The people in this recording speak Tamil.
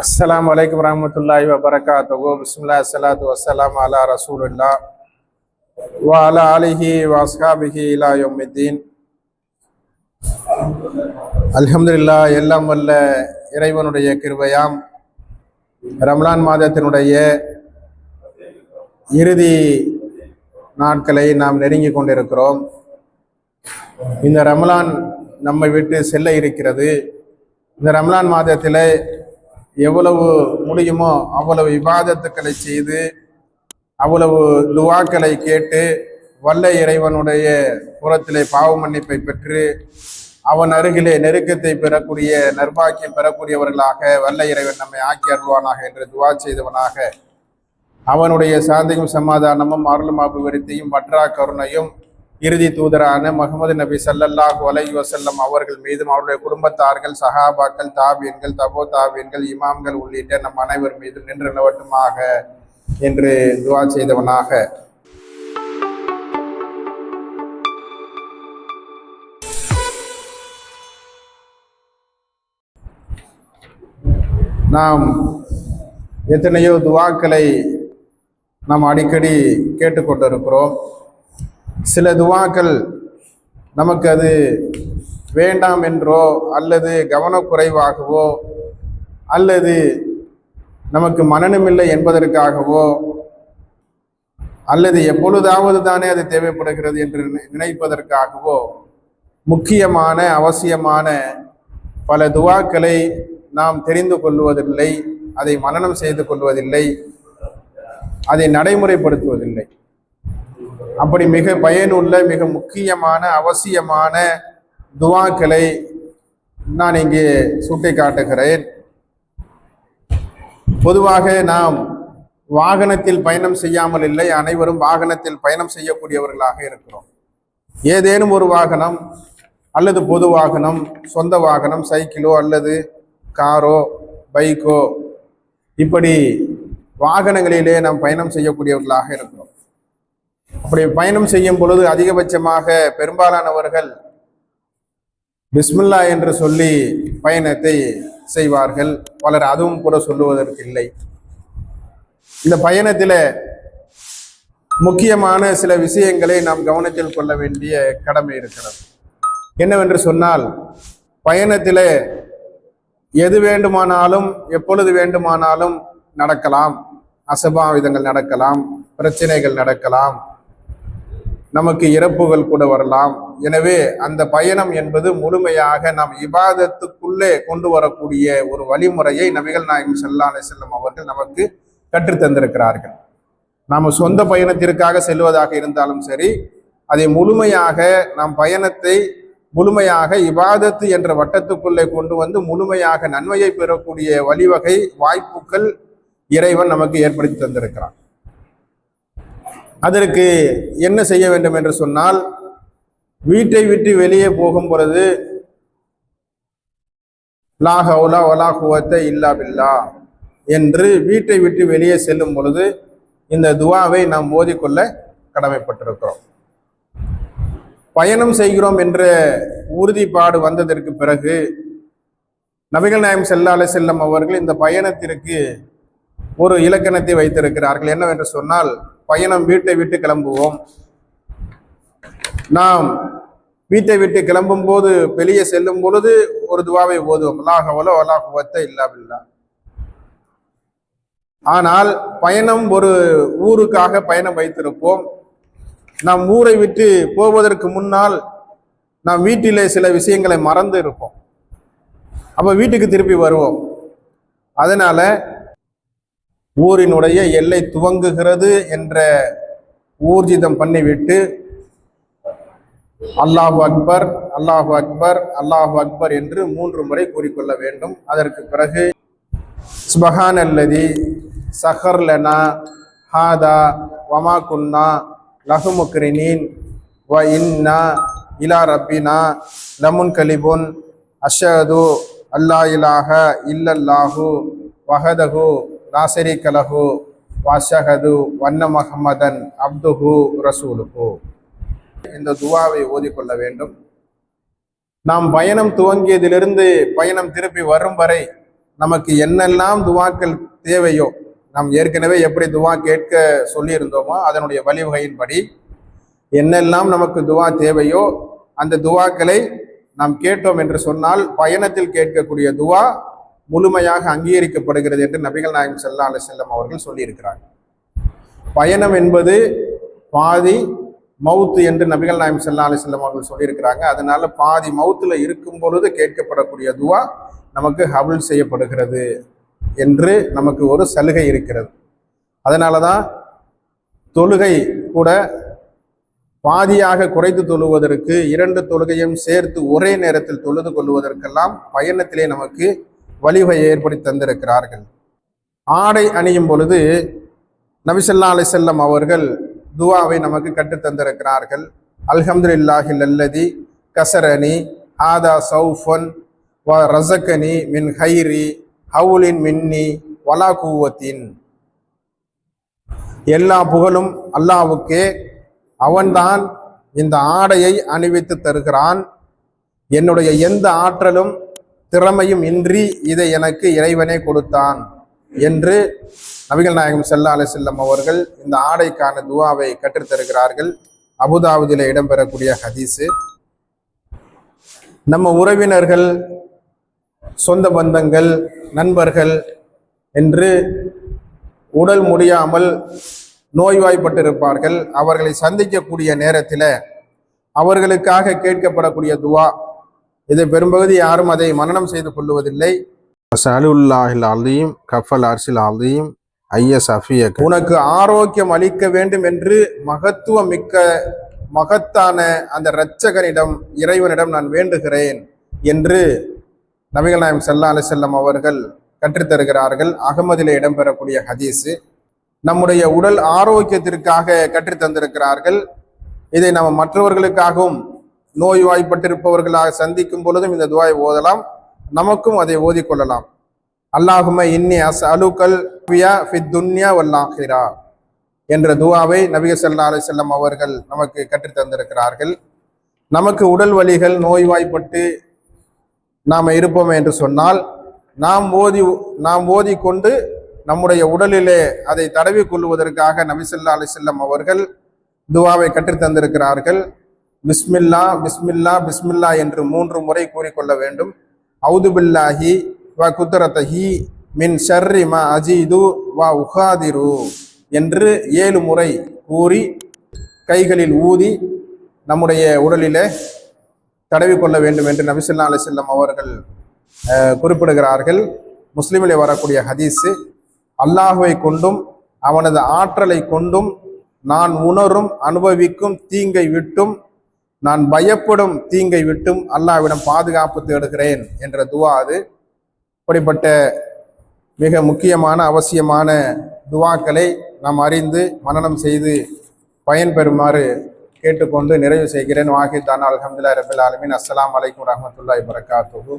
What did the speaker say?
அஸ்ஸலாமு அலைக்கும் வரஹ்மத்துல்லாஹி வபரகாத்துஹு பிஸ்மில்லா ஸலாத்து வசலாம் அலா ரசூலுல்லா வா அலா அலிஹி வ இலா யௌமித்தீன் அல்ஹம்துலில்லாஹ் எல்லாம் வல்ல இறைவனுடைய கிருபையாம். ரம்லான் மாதத்தினுடைய இறுதி நாட்களை நாம் நெருங்கி கொண்டிருக்கிறோம். இந்த ரமலான் நம்மை விட்டு செல்ல இருக்கிறது. இந்த ரம்லான் மாதத்தில் எவ்வளவு முடியுமோ அவ்வளவு விவாதத்துக்களை செய்து அவ்வளவு துவாக்களை கேட்டு வல்ல இறைவனுடைய புறத்திலே பாவ மன்னிப்பை பெற்று அவன் அருகிலே நெருக்கத்தை பெறக்கூடிய நர்பாக்கியம் பெறக்கூடியவர்களாக வல்ல இறைவன் நம்மை ஆக்கி அருள்வானாக என்று துவா செய்தவனாக அவனுடைய சாந்தியும் சமாதானமும் அருளும் அபிவிருத்தியும் வற்றா கருணையும் இறுதி தூதரான முகமது நபி சல்லல்லாஹு அலைஹி வசல்லம் அவர்கள் மீதும் அவருடைய குடும்பத்தார்கள் சஹாபாக்கள் தாபியன்கள் தபோ தாபியன்கள் இமாம்கள் உள்ளிட்ட நம் அனைவர் மீதும் நின்று நிலவட்டுமாக என்று துவா செய்தவனாக. நாம் எத்தனையோ துவாக்களை நாம் அடிக்கடி கேட்டுக்கொண்டிருக்கிறோம். சில துவாக்கள் நமக்கு அது வேண்டாம் என்றோ அல்லது கவனக்குறைவாகவோ அல்லது நமக்கு மனநமில்லை என்பதற்காகவோ அல்லது எப்பொழுதாவது தானே அது தேவைப்படுகிறது என்று நினை- நினைப்பதற்காகவோ முக்கியமான அவசியமான பல துவாக்களை நாம் தெரிந்து கொள்வதில்லை அதை மனனம் செய்து கொள்வதில்லை அதை நடைமுறைப்படுத்துவதில்லை. அப்படி மிக பயனுள்ள மிக முக்கியமான அவசியமான துவாக்களை நான் இங்கே சுட்டி காட்டுகிறேன் பொதுவாக நாம் வாகனத்தில் பயணம் செய்யாமல் இல்லை அனைவரும் வாகனத்தில் பயணம் செய்யக்கூடியவர்களாக இருக்கிறோம். ஏதேனும் ஒரு வாகனம் அல்லது பொது வாகனம் சொந்த வாகனம் சைக்கிளோ அல்லது காரோ பைக்கோ இப்படி வாகனங்களிலே நாம் பயணம் செய்யக்கூடியவர்களாக இருக்கிறோம். அப்படி பயணம் செய்யும் பொழுது அதிகபட்சமாக பெரும்பாலானவர்கள் பிஸ்மில்லா என்று சொல்லி பயணத்தை செய்வார்கள். பலர் அதுவும் கூட சொல்லுவதற்கு இல்லை. இந்த பயணத்தில் முக்கியமான சில விஷயங்களை நாம் கவனத்தில் கொள்ள வேண்டிய கடமை இருக்கிறது. என்னவென்று சொன்னால் பயணத்தில் எது வேண்டுமானாலும் எப்பொழுது வேண்டுமானாலும் நடக்கலாம். அசபாவிதங்கள் நடக்கலாம் பிரச்சனைகள் நடக்கலாம். நமக்கு இறப்புகள் கூட வரலாம். எனவே அந்த பயணம் என்பது முழுமையாக நாம் இபாதத்துக்குள்ளே கொண்டு வரக்கூடிய ஒரு வழிமுறையை நபிகள் நாயகம் செல்லான செல்லும் அவர்கள் நமக்கு கற்றுத் தந்திருக்கிறார்கள். நாம் சொந்த பயணத்திற்காக செல்வதாக இருந்தாலும் சரி அதை முழுமையாக நாம் பயணத்தை முழுமையாக இபாதத்து என்ற வட்டத்துக்குள்ளே கொண்டு வந்து முழுமையாக நன்மையை பெறக்கூடிய வழிவகை வாய்ப்புகள் இறைவன் நமக்கு ஏற்படுத்தி தந்திருக்கிறான். அதற்கு என்ன செய்ய வேண்டும் என்று சொன்னால் வீட்டை விட்டு வெளியே போகும் பொழுது லா ஹவுலா வலா குவத்த இல்லா பில்லா என்று வீட்டை விட்டு வெளியே செல்லும் பொழுது இந்த துவாவை நாம் ஓதிக்கொள்ள கடமைப்பட்டிருக்கிறோம். பயணம் செய்கிறோம் என்ற உறுதிப்பாடு வந்ததற்கு பிறகு நபிகள் நாயம் செல்லாலை செல்லம் அவர்கள் இந்த பயணத்திற்கு ஒரு இலக்கணத்தை வைத்திருக்கிறார்கள். என்னவென்று சொன்னால் பயணம் வீட்டை விட்டு கிளம்புவோம். நாம் வீட்டை விட்டு கிளம்பும் போது வெளியே செல்லும் பொழுது ஒரு துவாவை ஓதுவோம். அல்லாஹவலோ அல்லாஹுவத்த இல்லாபில்லா ஆனால் பயணம் ஒரு ஊருக்காக பயணம் வைத்திருப்போம். நாம் ஊரை விட்டு போவதற்கு முன்னால் நாம் வீட்டிலே சில விஷயங்களை மறந்து இருப்போம். அப்போ வீட்டுக்கு திருப்பி வருவோம். அதனால ஊரினுடைய எல்லை துவங்குகிறது என்ற ஊர்ஜிதம் பண்ணிவிட்டு அல்லாஹு அக்பர் அல்லாஹு அக்பர் அல்லாஹு அக்பர் என்று மூன்று முறை கூறிக்கொள்ள வேண்டும். அதற்கு பிறகு சுபஹான் அல்லதி சஹர் ஹாதா வமா குன்னா லஹுமுக்ரினீன் வ இன்னா இலா ரப்பினா லமுன் கலிபுன் அஷது அல்லா இலாஹ இல்லல்லாஹு வஹதஹு ராசரி கலஹு வாஷஹது வண்ண மஹமதன் அப்துஹு ரசூலுஹு இந்த துவாவை ஓதிக்கொள்ள வேண்டும் நாம் பயணம் துவங்கியதிலிருந்து பயணம் திருப்பி வரும் வரை நமக்கு என்னெல்லாம் துவாக்கள் தேவையோ நாம் ஏற்கனவே எப்படி துவா கேட்க சொல்லியிருந்தோமோ அதனுடைய வழிவகையின்படி என்னெல்லாம் நமக்கு துவா தேவையோ அந்த துவாக்களை நாம் கேட்டோம் என்று சொன்னால் பயணத்தில் கேட்கக்கூடிய துவா முழுமையாக அங்கீகரிக்கப்படுகிறது என்று நபிகள் நாயகம் செல்லா அலி செல்லம் அவர்கள் சொல்லியிருக்கிறார்கள். பயணம் என்பது பாதி மவுத்து என்று நபிகள் நாயம் செல்லா அலி செல்லம் அவர்கள் சொல்லியிருக்கிறாங்க. அதனால பாதி மவுத்துல இருக்கும் பொழுது கேட்கப்படக்கூடிய துவா நமக்கு ஹபுல் செய்யப்படுகிறது என்று நமக்கு ஒரு சலுகை இருக்கிறது. அதனால தான் தொழுகை கூட பாதியாக குறைத்து தொழுவதற்கு இரண்டு தொழுகையும் சேர்த்து ஒரே நேரத்தில் தொழுது கொள்வதற்கெல்லாம் பயணத்திலே நமக்கு வழிவகை ஏற்படுத்தி தந்திருக்கிறார்கள். ஆடை அணியும் பொழுது நபிசல்லா அலி செல்லம் அவர்கள் துவாவை நமக்கு கற்றுத் தந்திருக்கிறார்கள். அல்ஹம்துலில்லாஹி அல்லதி கசரணி ஆதா சௌஃபன் வ ரசக்கனி மின் ஹைரி ஹவுலின் மின்னி வலா கூவத்தின். எல்லா புகழும் அல்லாவுக்கே அவன்தான் இந்த ஆடையை அணிவித்து தருகிறான். என்னுடைய எந்த ஆற்றலும் திறமையும் இன்றி இதை எனக்கு இறைவனே கொடுத்தான் என்று நபிகள் நாயகம் செல்லா அலைஹி செல்லம் அவர்கள் இந்த ஆடைக்கான துவாவை கற்றுத் தருகிறார்கள். அபுதாபுதில இடம்பெறக்கூடிய ஹதீஸு. நம்ம உறவினர்கள் சொந்த பந்தங்கள் நண்பர்கள் என்று உடல் முடியாமல் நோய்வாய்ப்பட்டிருப்பார்கள். அவர்களை சந்திக்கக்கூடிய நேரத்தில் அவர்களுக்காக கேட்கப்படக்கூடிய துவா இதை பெரும்பகுதி யாரும் அதை மனனம் செய்து கொள்வதில்லை சலுல்லாஹில் கஃபல் அர்சில் அலீம் ஐஎஸ் அஃபியக். உனக்கு ஆரோக்கியம் அளிக்க வேண்டும் என்று மகத்துவம் மிக்க மகத்தான அந்த இரட்சகனிடம் இறைவனிடம் நான் வேண்டுகிறேன் என்று நபிகள் நாயம் சல்லா அலி செல்லம் அவர்கள் கற்றுத்தருகிறார்கள் அகமதிலே இடம்பெறக்கூடிய ஹதீஸு. நம்முடைய உடல் ஆரோக்கியத்திற்காக கற்றுத் தந்திருக்கிறார்கள். இதை நம்ம மற்றவர்களுக்காகவும் நோய்வாய்ப்பட்டிருப்பவர்களாக சந்திக்கும் பொழுதும் இந்த துவாயை ஓதலாம். நமக்கும் அதை ஓதிக்கொள்ளலாம். அல்லாஹும இன்னி அஸ் அலுக்கல் ஃபித் துன்யா வல்லாஹிரா என்ற துவாவை நபிக சல்லா அலி செல்லம் அவர்கள் நமக்கு கற்றுத் தந்திருக்கிறார்கள். நமக்கு உடல் வலிகள் நோய்வாய்ப்பட்டு நாம் இருப்போம் என்று சொன்னால் நாம் ஓதி நாம் ஓதிக்கொண்டு நம்முடைய உடலிலே அதை தடவி கொள்வதற்காக நபிசல்லா அலி செல்லம் அவர்கள் துவாவை கற்றுத் தந்திருக்கிறார்கள். பிஸ்மில்லா பிஸ்மில்லா பிஸ்மில்லா என்று மூன்று முறை கூறிக்கொள்ள வேண்டும். அவுது பில்லாஹி வ குத்தரத்தஹி மின் ஷர்ரி ம அஜீது வ உஹாதிரு என்று ஏழு முறை கூறி கைகளில் ஊதி நம்முடைய உடலிலே தடவிக்கொள்ள வேண்டும் என்று நபிசுல்லா அலி செல்லம் அவர்கள் குறிப்பிடுகிறார்கள். முஸ்லிமிலே வரக்கூடிய ஹதீஸு அல்லாஹுவை கொண்டும் அவனது ஆற்றலை கொண்டும் நான் உணரும் அனுபவிக்கும் தீங்கை விட்டும் நான் பயப்படும் தீங்கை விட்டும் அல்லாஹ்விடம் பாதுகாப்பு தேடுகிறேன் என்ற துவா அது. இப்படிப்பட்ட மிக முக்கியமான அவசியமான துவாக்களை நாம் அறிந்து மனனம் செய்து பயன்பெறுமாறு கேட்டுக்கொண்டு நிறைவு செய்கிறேன். வாஹித் தானா அலமதுல்லா ரபில் ஆலமின். அஸ்ஸலாமு அலைக்கும் வரஹ்மத்துல்லாஹி வரகாத்துஹு